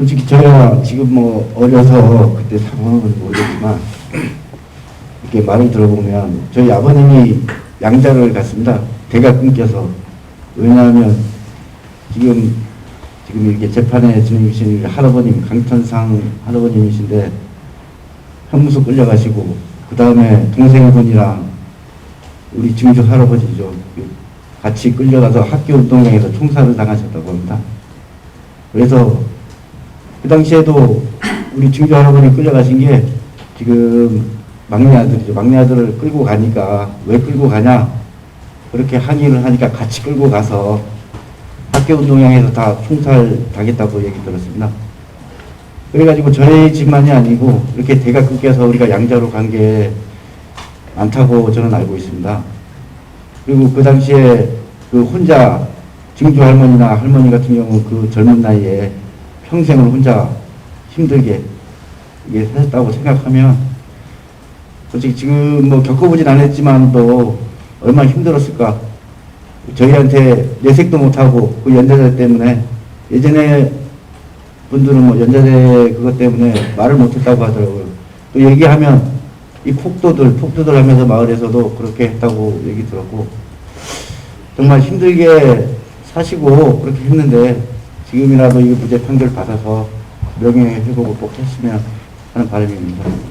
솔직히 저야 지금 뭐 어려서 그때 상황은 모르겠지만 이렇게 말을 들어보면 저희 아버님이 양자를 갔습니다. 대가 끊겨서 왜냐하면 지금 지금 이렇게 재판에 진행되신 할아버님 강천상 할아버님이신데 형무소 끌려가시고 그 다음에 동생분이랑 우리 증조 할아버지죠 같이 끌려가서 학교 운동장에서 총살을 당하셨다고 합니다. 그래서 그 당시에도 우리 증조 할아버지 끌려가신 게 지금 막내 아들이죠. 막내 아들을 끌고 가니까 왜 끌고 가냐? 그렇게 항의를 하니까 같이 끌고 가서 학교 운동장에서 다 총살 당했다고 얘기 들었습니다. 그래가지고 저희 집만이 아니고 이렇게 대가 끊겨서 우리가 양자로 간 게 많다고 저는 알고 있습니다. 그리고 그 당시에 그 혼자 증조 할머니나 할머니 같은 경우 그 젊은 나이에 평생을 혼자 힘들게 이게 하셨다고 생각하면 솔직히 지금 뭐 겪어보진 않았지만 또 얼마나 힘들었을까 저희한테 내색도 못하고 그 연자제 때문에 예전에 분들은 뭐 연자제 그것 때문에 말을 못했다고 하더라고요. 또 얘기하면 이 폭도들 폭도들 하면서 마을에서도 그렇게 했다고 얘기 들었고 정말 힘들게 사시고 그렇게 했는데 지금이라도 이 무죄 판결 받아서 명예 회복을 꼭 했으면 하는 바람입니다.